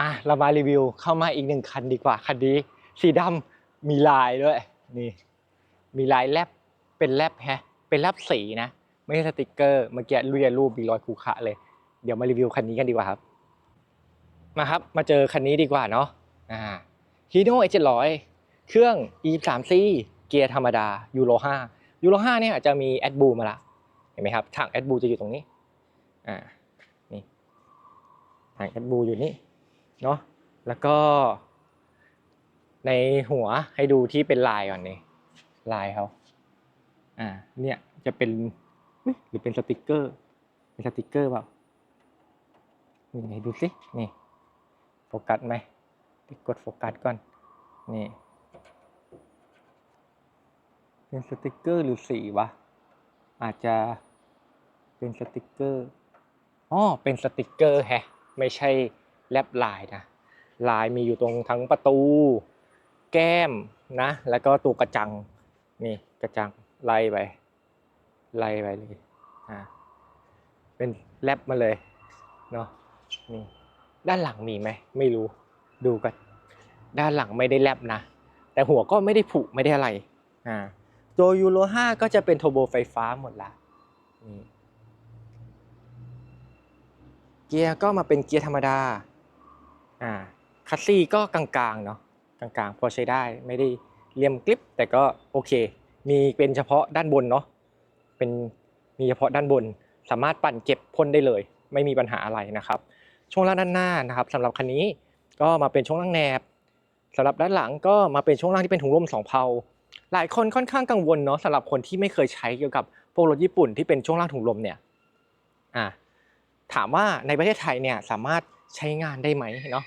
มาเรามารีวิวเข้ามาอีกหนึ่งคันดีกว่าคันนี้สีดำมีลายด้วยนี่มีลายแลบเป็นแลบแฮะเป็นแลบสีนะ ไม่ใช่สติกเกอร์เมื่อกี้รูปรูปมีรอยคูขะเลย เดี๋ยวมารีวิวคันนี้กันดีกว่าครับ มาครับมาเจอคันนี้ดีกว่าเนาะอ่าฮีโน่เอเจ็ดร้อยเครื่อง e 3 c เกียร์ธรรมดายูโร5ยูโร5เนี่ยจะมีแอดบูมาละเห็นไหมครับถังแอดบูจะอยู่ตรงนี้อ่านี่ถังแอดบูอยู่นี่ เนาะแล้วก็ ในหัวให้ดูที่เป็นลายก่อนนี่ลายเขาอ่า เนี่ยจะเป็นหรือเป็นสติกเกอร์ เป็นสติกเกอร์เปล่านี่ไหนดูสินี่โฟกัสไหมกดโฟกัสก่อนนี่เป็นสติกเกอร์หรือสีวะอาจจะเป็นสติกเกอร์อ๋อเป็นสติกเกอร์แฮะไม่ใช่ แลบลายนะลายมีอยู่ตรงทั้งประตู แก้มนะ แล้วก็ตัวกระจังนี่กระจังไล่ไปไล่ไปเลยอ่าเป็นแลบมาเลยเนาะนี่ด้านหลังมีไหมไม่รู้ดูกันด้านหลังไม่ได้แลบนะ แต่หัวก็ไม่ได้ผุไม่ได้อะไรอ่าตัวยูโร5ก็จะเป็นโทโบไฟฟ้าหมดละนี่เกียร์ก็มาเป็นเกียร์ธรรมดา อ่าคัสซี่ก็กลางๆเนาะกลางๆ พอใช้ได้ไม่ได้เลี่ยมกริปแต่ก็โอเค มีเป็นเฉพาะด้านบนเนาะเป็นมีเฉพาะด้านบน สามารถปั่นเก็บพ่นได้เลย ไม่มีปัญหาอะไรนะครับ ช่วงล่างด้านหน้านะครับสำหรับคันนี้ก็มาเป็นช่วงล่างแนบสำหรับด้านหลังก็มาเป็นช่วงล่างที่เป็นถุงลมสองเพลาหลายคนค่อนข้างกังวลเนาะสำหรับคนที่ไม่เคยใช้เกี่ยวกับพวกรถญี่ปุ่นที่เป็นช่วงล่างถุงลมเนี่ยอ่าถามว่าในประเทศไทยเนี่ยสามารถใช้งานได้ไหมเนาะ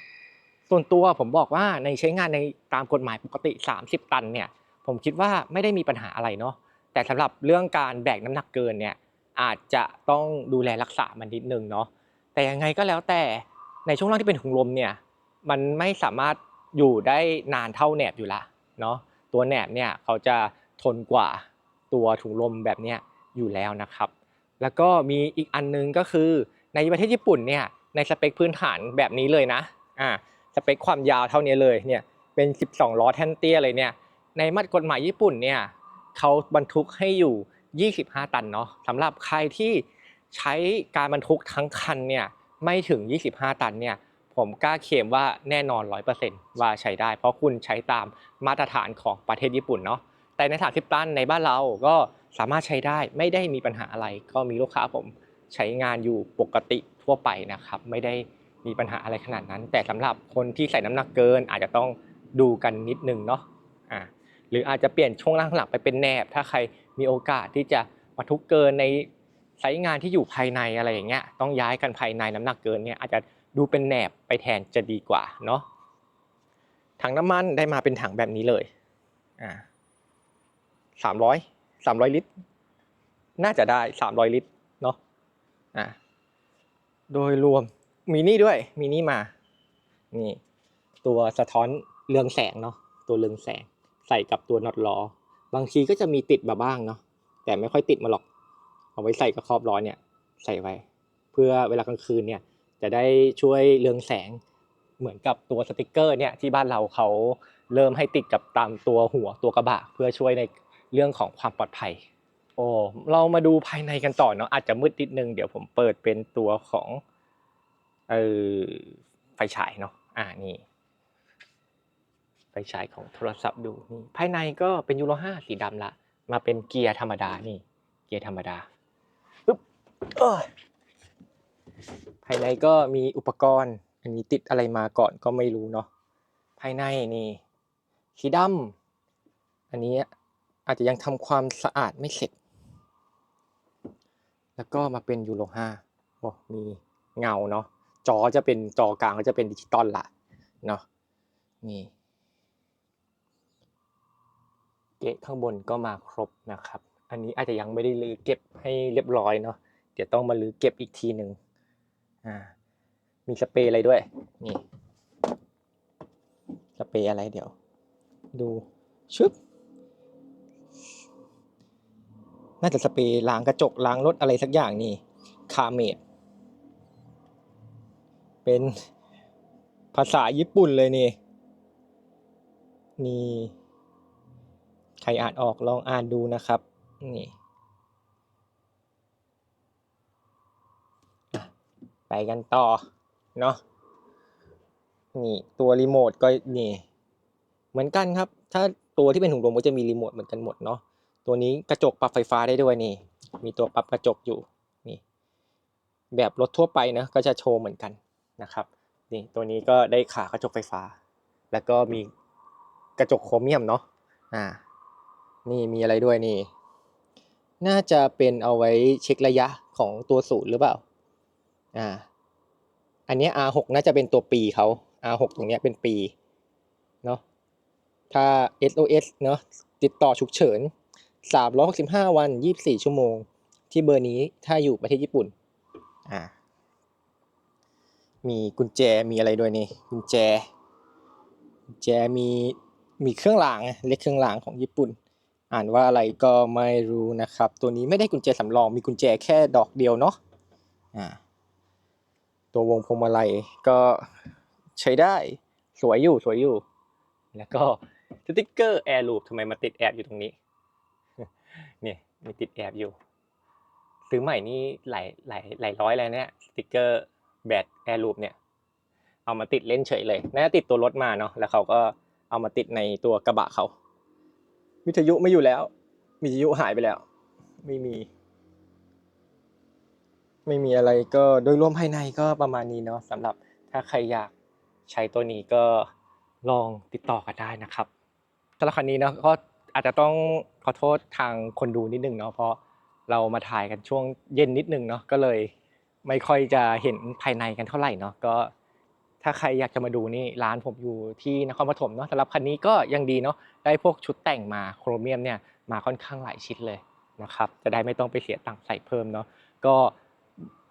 ส่วนตัวผมบอกว่าในใช้งานในตามกฎหมายปกติ 30 ตันเนี่ยผมคิดว่าไม่ได้มีปัญหาอะไรเนาะแต่สำหรับเรื่องการแบกน้ำหนักเกินเนี่ยอาจจะต้องดูแลรักษามันนิดนึงเนาะแต่ยังไงก็แล้วแต่ในช่วงล่างที่เป็นถุงลมเนี่ยมันไม่สามารถอยู่ได้นานเท่าแหนบอยู่ละเนาะตัวแหนบเนี่ยเขาจะทนกว่าตัวถุงลมแบบเนี้ยอยู่แล้วนะครับ แล้วก็มีอีกอันนึงก็คือในประเทศญี่ปุ่นเนี่ยในสเปคพื้นฐานแบบนี้เลยนะอ่า สเปคความยาวเท่านี้เลยเนี่ยเป็น 12 ล้อแท่นเตี้ยเลยเนี่ยในมาตรกฎหมายญี่ปุ่นเนี่ยเขาบรรทุกให้อยู่ 25 ตันเนาะสำหรับใครที่ใช้การบรรทุกทั้งคันเนี่ยไม่ถึง 25 ตันเนี่ยผมกล้าเคลมว่าแน่นอน 100%ว่าใช้ได้ เพราะคุณใช้ตามมาตรฐานของประเทศญี่ปุ่นเนาะแต่ใน30ตันในบ้านเราก็สามารถใช้ได้ไม่ได้มีปัญหาอะไร ก็มีลูกค้าผมใช้งานอยู่ปกติทั่วไปนะครับ ไม่ได้ มีปัญหาอะไรขนาดนั้น แต่สำหรับคนที่ใส่น้ำหนักเกิน อาจจะต้องดูกันนิดนึงเนาะอ่าหรืออาจจะเปลี่ยนช่วงล่างหลังไปเป็นแนบ ถ้าใครมีโอกาสที่จะบรรทุกเกินในไซต์งานที่อยู่ภายในอะไรอย่างเงี้ยต้องย้ายกันภายในน้ำหนักเกินเนี่ยอาจจะดูเป็นแหนบไปแทนจะดีกว่าเนาะถังน้ำมันได้มาเป็นถังแบบนี้เลยอ่าสามร้อยสามร้อยลิตร น่าจะได้สามร้อยลิตรเนาะอ่าโดยรวม มีนี่ด้วย มีนี่มา นี่ ตัวสะท้อนเรืองแสงเนาะ ตัวเรืองแสง ใส่กับตัวน็อตล้อ บางทีก็จะมีติดมาบ้างเนาะ แต่ไม่ค่อยติดมาหรอก เอาไว้ใส่กับครอบล้อเนี่ย ใส่ไว้ เพื่อเวลากลางคืนเนี่ย จะได้ช่วยเรืองแสง เหมือนกับตัวสติกเกอร์เนี่ยที่บ้านเราเขาเริ่มให้ติดกับตามตัวหัวตัวกระบะ เพื่อช่วยในเรื่องของความปลอดภัย โอ้ เรามาดูภายในกันต่อเนาะ อาจจะมืดนิดนึง เดี๋ยวผมเปิดเป็นตัวของ เออไฟฉายเนาะอ่านี่ไฟฉายของโทรศัพท์ดูนี่ภายในก็เป็นยูโร5สีดำละ มาเป็นเกียร์ธรรมดานี่ เกียร์ธรรมดาปึ๊บเอ้ยภายในก็มีอุปกรณ์ อันนี้ติดอะไรมาก่อนก็ไม่รู้เนาะภายในนี่สีดำอันนี้อาจจะยังทำความสะอาดไม่เสร็จ แล้วก็มาเป็นยูโร5โอ้มีเงาเนาะ จอจะเป็นจอกลางก็จะเป็นดิจิตอลละเนาะนี่เกะข้างบนก็มาครบนะครับ อันนี้อาจจะยังไม่ได้รื้อเก็บให้เรียบร้อยเนาะเดี๋ยวต้องมารื้อเก็บอีกทีหนึ่งอ่ามีสเปรย์อะไรด้วยนี่สเปรย์อะไรเดี๋ยว ดูชึบน่าจะสเปรย์ล้างกระจกล้างรถอะไรสักอย่างนี่คาเมด เป็นภาษาญี่ปุ่นเลยนี่ นี่ ใครอ่านออกลองอ่านดูนะครับ นี่ ไปกันต่อ เนาะ นี่ตัวรีโมทก็นี่ เหมือนกันครับ ถ้าตัวที่เป็นถุงลมก็จะมีรีโมทเหมือนกันหมดเนาะ ตัวนี้กระจกปรับไฟฟ้าได้ด้วยนี่ มีตัวปรับกระจกอยู่ นี่ แบบรถทั่วไปนะ ก็จะโชว์เหมือนกัน นะครับนี่ตัวนี้ก็ได้ขากระจกไฟฟ้า แล้วก็มีกระจกโครเมียมเนาะอ่านี่มีอะไรด้วยนี่ น่าจะเป็นเอาไว้เช็คระยะของตัวสูตรหรือเปล่าอ่าอันเนี้ย R6 น่าจะเป็นตัวปีเขา R6 ตรงเนี้ยเป็นปีเนาะถ้า SOS เนาะติดต่อฉุกเฉิน 365 วัน 24 ชั่วโมง ที่เบอร์นี้ถ้าอยู่ประเทศญี่ปุ่นอ่า มีกุญแจมีอะไรด้วยนี่กุญแจกุญแจมีมีเครื่องรางเรียกเครื่องรางของญี่ปุ่น อ่านว่าอะไรก็ไม่รู้นะครับ ตัวนี้ไม่ได้กุญแจสำรองมีกุญแจแค่ดอกเดียวเนาะอ่าตัววงพวงมาลัยก็ใช้ได้สวยอยู่สวยอยู่ แล้วก็สติ๊กเกอร์แอร์ลูปทำไมมาติดแอบอยู่ตรงนี้เนี่ยมีติดแอบอยู่ซื้อใหม่นี่หลายหลายหลายร้อยเลยเนี่ยสติ๊กเกอร์ แบตแอร์ลูปเนี่ยเอามาติดเล่นเฉยเลยน่าจะติดตัวรถมาเนาะแล้วเขาก็เอามาติดในตัวกระบะเขา วิทยุไม่อยู่แล้ว วิทยุหายไปแล้ว ไม่มี ไม่มีอะไรก็โดยรวมภายในก็ประมาณนี้เนาะสำหรับถ้าใครอยากใช้ตัวนี้ก็ลองติดต่อกันได้นะครับสำหรับคันนี้เนาะก็อาจจะต้องขอโทษทางคนดูนิดนึงเนาะเพราะเรามาถ่ายกันช่วงเย็นนิดนึงเนาะก็เลย ไม่ค่อยจะเห็นภายในกันเท่าไหร่เนาะก็ ถ้าใครอยากจะมาดูนี่ร้านผมอยู่ที่นครปฐมเนาะสำหรับคันนี้ก็ยังดีเนาะได้พวกชุดแต่งมาโครเมียมเนี่ยมาค่อนข้างหลายชิ้นเลยนะครับจะได้ไม่ต้องไปเสียตังค์ใส่เพิ่มเนาะก็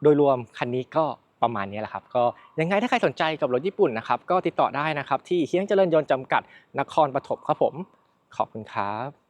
โดยรวมคันนี้ก็ประมาณนี้แหละครับก็ยังไงถ้าใครสนใจกับรถญี่ปุ่นนะครับก็ติดต่อได้นะครับที่เฮียงเจริญยนต์จำกัดนครปฐมครับผม ขอบคุณครับ